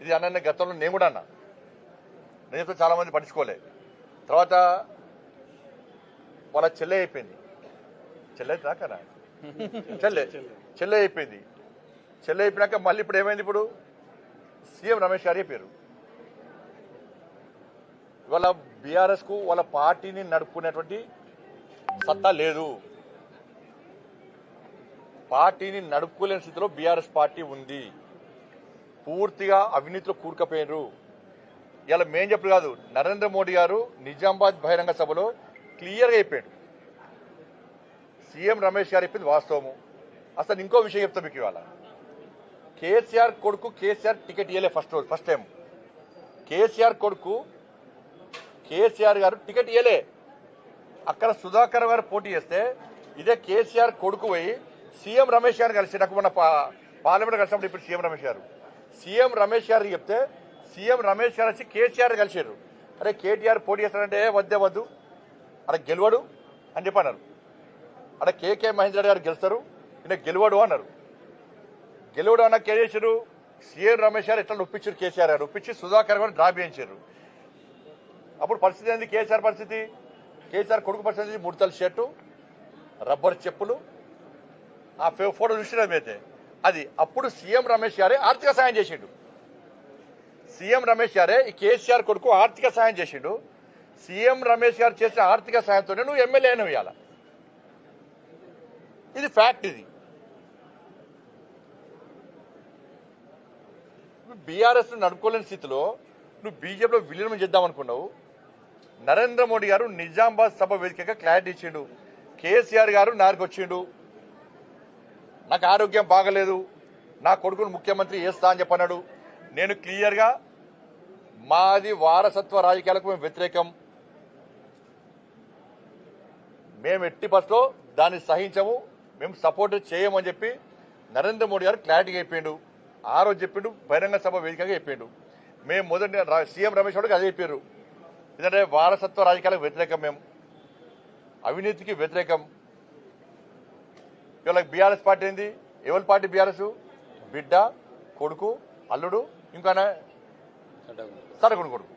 ఇది అన్న గతంలో నేను కూడా అన్నా. నేనైతే చాలా మంది పట్టించుకోలే. తర్వాత వాళ్ళ చెల్లె అయిపోయింది. చెల్లె దాకా చెల్లె. చెల్లె అయిపోయింది. చెల్లె అయిపోయినాక మళ్ళీ ఇప్పుడు ఏమైంది ఇప్పుడు? సీఎం రమేష్ గారి పేరు. ఇవాళ బీఆర్ఎస్కు వాళ్ళ పార్టీని నడుపుకునేటువంటి సత్తా లేదు. పార్టీని నడుపుకోలేని స్థితిలో బీఆర్ఎస్ పార్టీ ఉంది. పూర్తిగా అవినీతిలో కూరుకపోయినరు. ఇలా మేం చెప్పడు కాదు నరేంద్ర మోడీ గారు నిజామాబాద్ బహిరంగ సభలో క్లియర్గా చెప్పాడు. సీఎం రమేష్ గారు చెప్పింది వాస్తవము. అసలు ఇంకో విషయం చెప్తా మీకు ఇవాళ. కేసీఆర్ కొడుకు కేసీఆర్ టికెట్ ఇవ్వలే ఫస్ట్ రోజు ఫస్ట్ టైం. కేసీఆర్ కొడుకు కేసీఆర్ గారు టికెట్ ఇవ్వలే అక్కడ సుధాకర్ గారు పోటీ చేస్తే ఇదే కేసీఆర్ కొడుకు పోయి సీఎం రమేష్ గారిని కలిసి నాకు మొన్న పార్లమెంట్ కలిసినప్పుడు ఇప్పుడు సీఎం రమేష్ గారు. సీఎం రమేష్ గారు చెప్తే సీఎం రమేష్ గారు వచ్చి కేసీఆర్ కలిసారు అరే కేటీఆర్ పోటీ చేస్తాడంటే వద్దే వద్దు. అక్కడ గెలవడు అని చెప్పి అన్నారు. అక్కడ కేకే మహేంద్ర గారు గెలుస్తారు ఈయన గెలవడు అన్నారు. గెలవడు అన్న ఏం చేశారు సీఎం రమేష్ గారు ఎట్లా ఒప్పించారు కేసీఆర్ గారు? ఒప్పించి సుధాకర్ గారు డ్రాప్ చేయించారు అప్పుడు పరిస్థితి ఏంది? కేసీఆర్ పరిస్థితి? కేసీఆర్ కొడుకు పరిస్థితి ముడతల షర్టు రబ్బర్ చెప్పులు. ఆ ఫోటో చూసినా అయితే అది అప్పుడు సీఎం రమేష్ గారే ఆర్థిక సాయం చేసిండు. సీఎం రమేష్ గారే ఈ కేసీఆర్ కొడుకు ఆర్థిక సాయం చేసిండు. సీఎం రమేష్ గారు చేసిన ఆర్థిక సాయంతోనే నువ్వు ఎమ్మెల్యే అయినవు ఇవాళ ఇది ఫ్యాక్ట్ ఇది. బీఆర్ఎస్ నడుపుకోలేని స్థితిలో నువ్వు బీజేపీలో విలీనం చేద్దాం అనుకున్నావు నరేంద్ర మోడీ గారు నిజామాబాద్ సభ వేదికగా క్లారిటీ ఇచ్చిండు. కేసీఆర్ గారు నారికి వచ్చిండు. నాకు ఆరోగ్యం బాగలేదు నా కొడుకును ముఖ్యమంత్రి చేస్తా అని చెప్పన్నాడు. నేను క్లియర్గా మాది వారసత్వ రాజకీయాలకు మేము వ్యతిరేకం. మేము ఎట్టి బస్లో దాన్ని సహించము మేము సపోర్ట్ చేయమని చెప్పి నరేంద్ర మోడీ గారు క్లారిటీగా చెప్పిండు. ఆ రోజు చెప్పిండు బహిరంగ సభ వేదికగా చెప్పిండు. మేము మొదటి సీఎం రమేష్ గారికి అదే చెప్పారు. ఎందుకంటే వారసత్వ రాజకీయాలకు వ్యతిరేకం మేము. అవినీతికి వ్యతిరేకం. ఇవాళ బీఆర్ఎస్ పార్టీ ఏంది? ఎవరి పార్టీ బీఆర్ఎస్ బిడ్డ కొడుకు అల్లుడు ఇంకా సడగుడు కొడుకు.